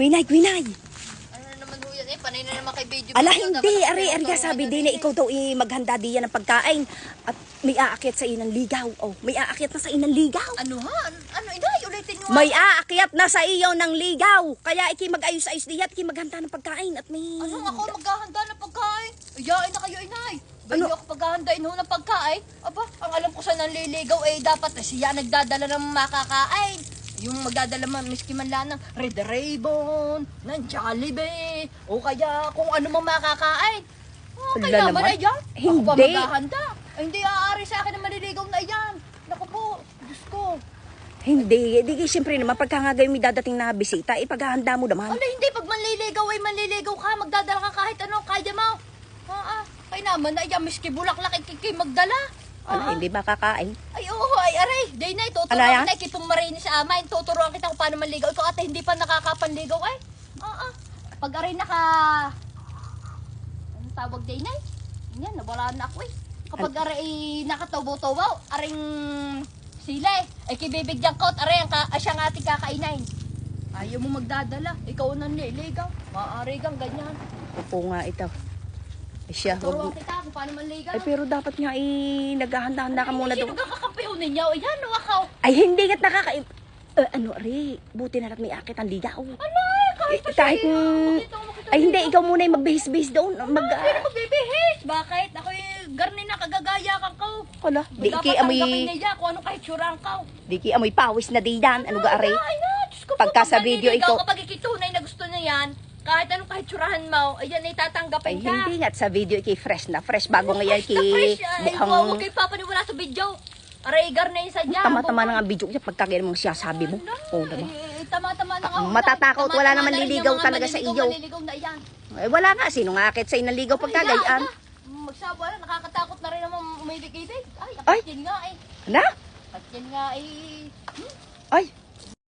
Gwinay, Gwinay. Ano naman ho yan eh, panay na naman kay video. Ala, hindi. Ari, ari, ito, sabi din na ikaw daw eh, maghanda diyan ng pagkain. At may aakyat sa inang ligaw. Oh, may aakyat na sa inang ligaw. Ano ha? Ano, ano inay? Ulitin mo. May aakyat na sa iyo ng ligaw. Kaya iki mag-ayos-ayos diyan at iki maghanda ng pagkain at may... Ano ako maghahanda ng pagkain? Ayain na kayo inay. Bayo Ano? ako paghahandain ho ng pagkain. Aba, ang alam ko sa nanliligaw eh dapat eh, siya nagdadala ng makakain. Yung magdadala man, miski man lang ng Red Ribbon, ng Jollibee, o kaya kung ano mang makakain. Oh, Wala kaya naman. naman na yan. Ako ba Hindi. maghahanda? Ay, hindi aari sa akin na maliligaw na yan. Naku po, Diyos ko. Hindi, di siyempre naman pagka nga gayon may dadating na bisita, ipaghahanda mo naman. Ano hindi, pag manliligaw ay manliligaw ka, magdadala ka kahit ano, kaya mo. Ah, ah, kaya naman na yan, miski bulaklak, ikikay magdala. Ano, Ah, hindi ba kakain? Ay, oo, ay, aray. Day na, tuturuan yan? kita, kitong marinis sa ama, tuturuan kita kung paano manligaw. Ikaw ate, hindi pa nakakapanligaw, ay. Ah, ah. Pag aray naka... Anong tawag day na? Yan, nawala na ako eh. Kapag aray nakatawaw-tawaw, aring sila eh. Ay kibibigyan ko aray ang ka, ay, siyang ating kakainain. Ayaw mo magdadala, ikaw ang nanliligaw. Maaari kang ganyan. Opo nga ito. Ay siya, Turuan wag... kita kung paano manligaw. Ay pero dapat nga eh, naghahanda-handa ka muna doon. ka kakampiyon ninyo? Ayan, no, ako. Ay hindi nga't nakaka... Eh, ano, Ari, buti na lang may akit ang ligaw. Ano? Kahit Eh, kahit siya, makita Ay hindi, ikaw muna yung magbihis-bihis doon. Mag... Hindi na magbibihis. Bakit? Ako yung garni na kagagaya kang kau. Hala, di Dapat ki amoy... tanggapin niya kung anong kahit surang kau. Di ki amoy pawis na di yan. Ano ga? Ay na, po, Pagka pag sa video ikaw- Kapag ikitunay na gusto niya yan, kahit anong kahit surahan mo, ayan ay Ay tatanggapin ka. hindi nga't sa video ki fresh na fresh. Bago ngayon ki Fresh na fresh. Ay, mukhang... huwag kayo papaniwala sa video. Aray, garni sa dyan. Tama-tama na nga video niya pagka ganyan mong siyasabi mo. Oo naman. Eh, tama-tama na nga. Ang matatakot, wala na naman liligaw talaga sa iyo. na. Eh, wala nga. Sino nga akit sa inaligaw pagka Ay, gayaan? na, na. Magsawa na, nakakatakot na rin naman umibig-ibig. Ay, apat yan nga eh. Na? Apat yan nga eh. Ay,